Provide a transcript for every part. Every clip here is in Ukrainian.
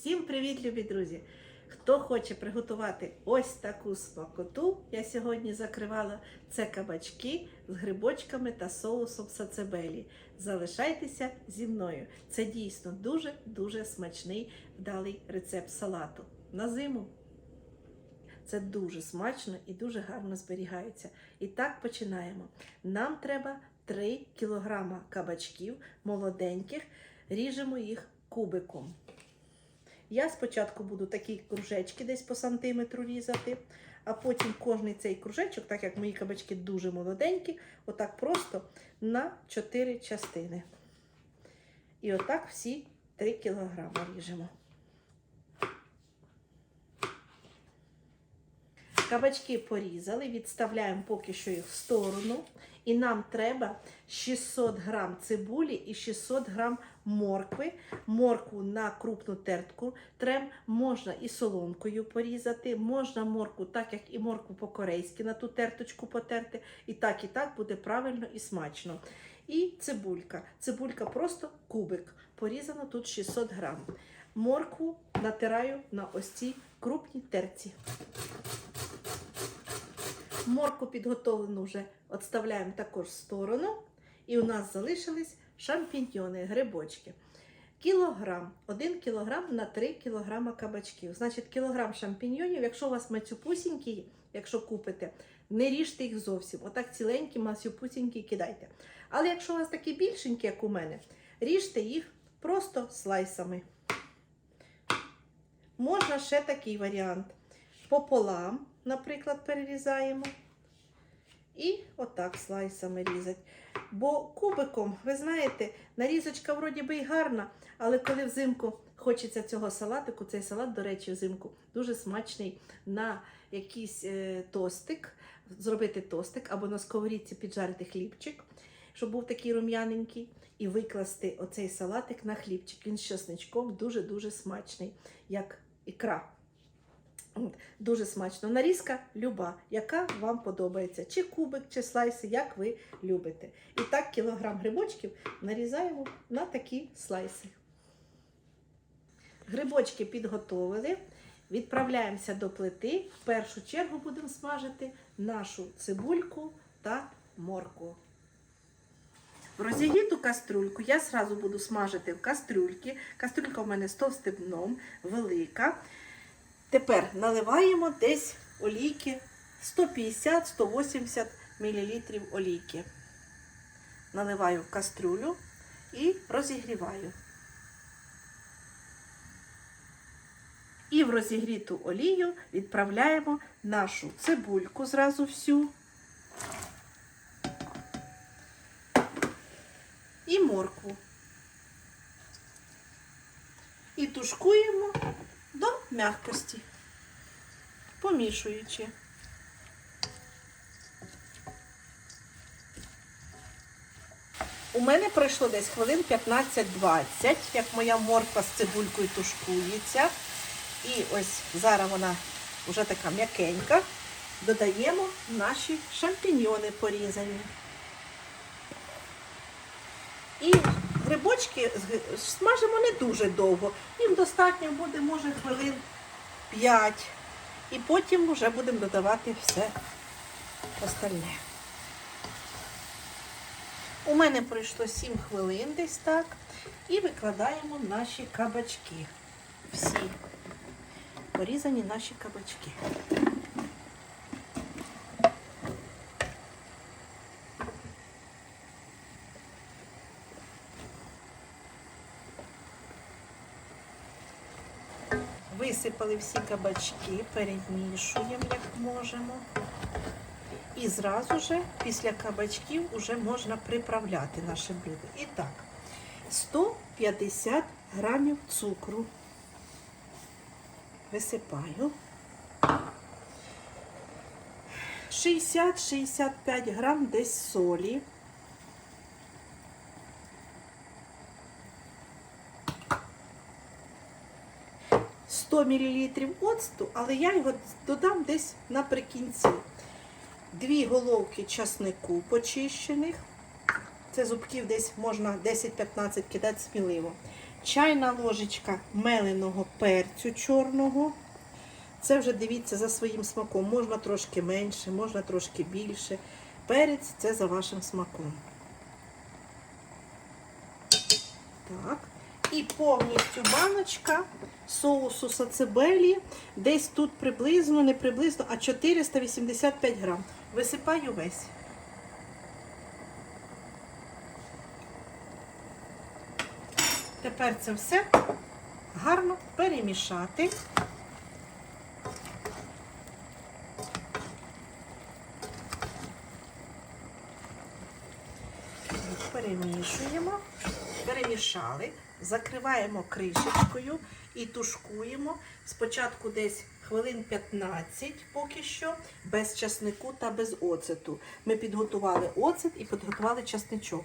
Всім привіт, любі друзі! Хто хоче приготувати ось таку смакоту, я сьогодні закривала це кабачки з грибочками та соусом сацебелі. Залишайтеся зі мною. Це дійсно дуже-дуже смачний вдалий рецепт салату. На зиму. Це дуже смачно і дуже гарно зберігається. І так починаємо. Нам треба 3 кг кабачків молоденьких, ріжемо їх кубиком. Я спочатку буду такі кружечки десь по сантиметру різати, а потім кожний цей кружечок, так як мої кабачки дуже молоденькі, отак просто на 4 частини. І отак всі 3 кг ріжемо. Кабачки порізали, відставляємо поки що їх в сторону. І нам треба 600 грам цибулі і 600 грам моркви. Моркву на крупну тертку трем, можна і соломкою порізати, можна моркву, так як і моркву по-корейськи на ту терточку потерти. І так, і так буде правильно і смачно. І цибулька. Цибулька просто кубик. Порізано тут 600 грам. Моркву натираю на ось цій крупній терці. Морку підготовлену вже відставляємо також в сторону. І у нас залишились шампіньйони, грибочки. Кілограм, 1 кілограм на 3 кілограма кабачків. Значить, кілограм шампіньйонів, якщо у вас мацюпусінькі, якщо купите, не ріжте їх зовсім. Отак ціленькі, мацюпусінькі кидайте. Але якщо у вас такі більшенькі, як у мене, ріжте їх просто слайсами. Можна ще такий варіант. Пополам, наприклад, перерізаємо. І отак слайсами різати. Бо кубиком, ви знаєте, нарізочка вроді би і гарна, але коли взимку хочеться цього салатику, цей салат, до речі, взимку дуже смачний на якийсь е, тостик, зробити тостик або на сковорідці піджарити хлібчик, щоб був такий рум'яненький, і викласти оцей салатик на хлібчик. Він з чесничком дуже-дуже смачний, як ікра. Дуже смачно. Нарізка люба, яка вам подобається. Чи кубик, чи слайси, як ви любите. І так, кілограм грибочків нарізаємо на такі слайси. Грибочки підготовили. Відправляємося до плити. В першу чергу будемо смажити нашу цибульку та морку. В розігріту кастрюльку я зразу буду смажити в кастрюльки. Кастрюлька у мене з товстим дном, велика. Тепер наливаємо десь олійки 150-180 мл олійки. Наливаю в кастрюлю і розігріваю. І в розігріту олію відправляємо нашу цибульку зразу всю. І моркву. І тушкуємо до м'якості, помішуючи. У мене пройшло десь хвилин 15-20, як моя морква з цибулькою тушкується. І ось зараз вона вже така м'якенька. Додаємо наші шампіньйони порізані. І грибочки смажимо не дуже довго. Їм достатньо буде, може, хвилин 5. І потім вже будемо додавати все остальне. У мене пройшло 7 хвилин десь так. І викладаємо наші кабачки. Всі порізані наші кабачки. Висипали всі кабачки, перемішуємо, як можемо. І зразу же після кабачків вже можна приправляти наше блюдо. І так, 150 грамів цукру висипаю. 60-65 грам десь солі. – 100 мл оцту, але я його додам десь наприкінці. Дві головки часнику почищених. Це зубків десь можна 10-15 кидати сміливо. чайна ложечка меленого перцю чорного. Це вже дивіться за своїм смаком. Можна трошки менше, можна трошки більше. Перець це за вашим смаком. Так. І повністю баночка соусу сацебелі. Десь тут приблизно, не приблизно, а 485 грам. Висипаю весь. Тепер це все гарно перемішати. Перемішуємо, перемішали, закриваємо кришечкою і тушкуємо. Спочатку десь хвилин 15 поки що, без часнику та без оцету. Ми підготували оцет і підготували часничок.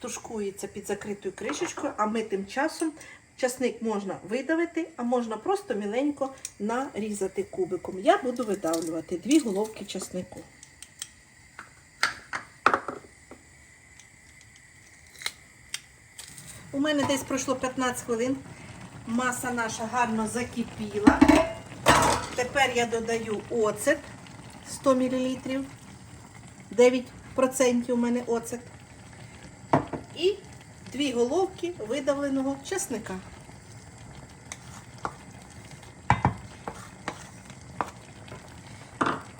Тушкується під закритою кришечкою, а ми тим часом часник можна видавити, а можна просто міленько нарізати кубиком. Я буду видавлювати дві головки часнику. У мене десь пройшло 15 хвилин. Маса наша гарно закипіла. Тепер я додаю оцет 100 мл. 9% у мене оцет. І дві головки видавленого чесника.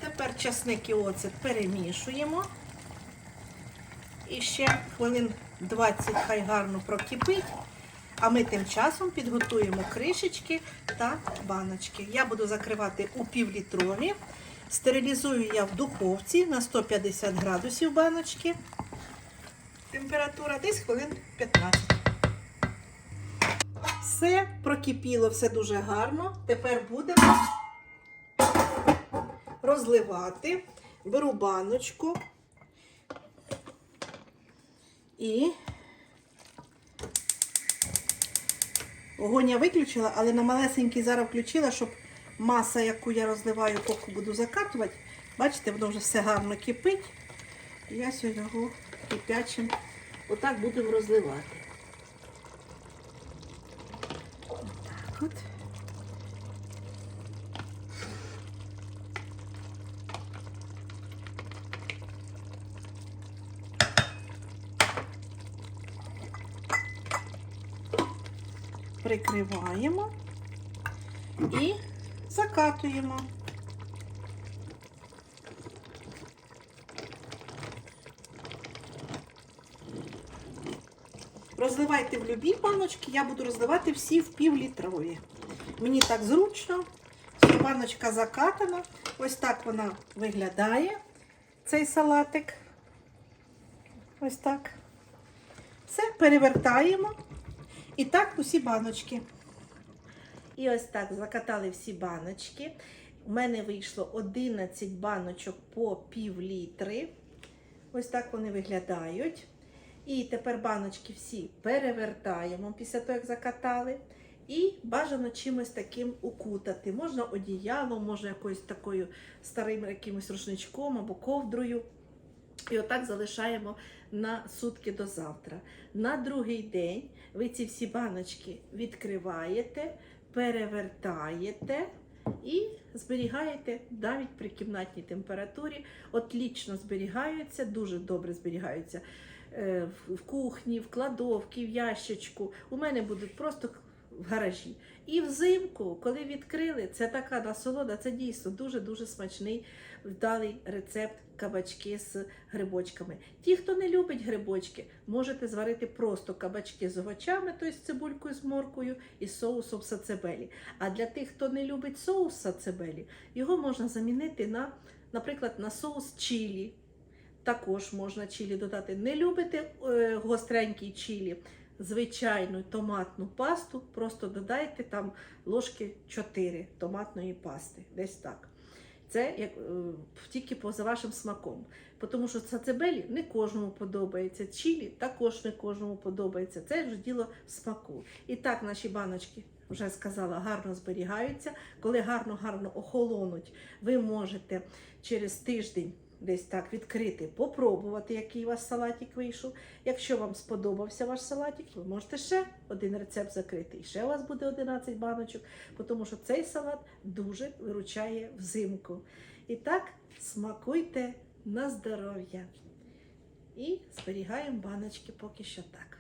Тепер чесник і оцет перемішуємо. І ще хвилин 20 хай гарно прокипить. А ми тим часом підготуємо кришечки та баночки. Я буду закривати у півлітрові. Стерилізую я в духовці на 150 градусів баночки. Температура десь хвилин 15. Все прокипіло, все дуже гарно. Тепер будемо розливати. Беру баночку і огонь я виключила, але на малесенький зараз включила, щоб маса, яку я розливаю, поки буду закатувати. Бачите, воно вже все гарно кипить. Я сьогодні його кипячим отак будемо розливати. Прикриваємо і закатуємо. Розливайте в любі баночки, я буду розливати всі в півлітрові. Мені так зручно. Баночка закатана. Ось так вона виглядає, цей салатик. Ось так. Все, перевертаємо. І так усі баночки. І ось так закатали всі баночки. У мене вийшло 11 баночок по пів літри. Ось так вони виглядають. І тепер баночки всі перевертаємо після того, як закатали. І бажано чимось таким укутати. Можна одіялом, можна якоюсь такою старим якимось рушничком або ковдрою. І отак залишаємо на сутки до завтра. На другий день ви ці всі баночки відкриваєте, перевертаєте і зберігаєте навіть при кімнатній температурі. Отлічно зберігаються, дуже добре зберігаються е, в в кухні, в кладовці, в ящичку. У мене будуть просто в гаражі. І взимку, коли відкрили, це така насолода, це дійсно дуже-дуже смачний вдалий рецепт кабачки з грибочками. Ті, хто не любить грибочки, можете зварити просто кабачки з овочами, тобто з цибулькою, з моркою і соусом сацебелі. А для тих, хто не любить соус сацебелі, його можна замінити на, наприклад, на соус чилі. Також можна чилі додати. Не любите е, гостренький чилі, звичайну томатну пасту, просто додайте там ложки 4 томатної пасти. Десь так. Це як, е, тільки поза вашим смаком. Тому що сацебелі не кожному подобається. Чилі також не кожному подобається. Це вже діло смаку. І так наші баночки, вже сказала, гарно зберігаються. Коли гарно-гарно охолонуть, ви можете через тиждень десь так відкрити, попробувати, який у вас салатик вийшов. Якщо вам сподобався ваш салатик, ви можете ще один рецепт закрити. І ще у вас буде 11 баночок, тому що цей салат дуже виручає взимку. І так, смакуйте на здоров'я. І зберігаємо баночки поки що так.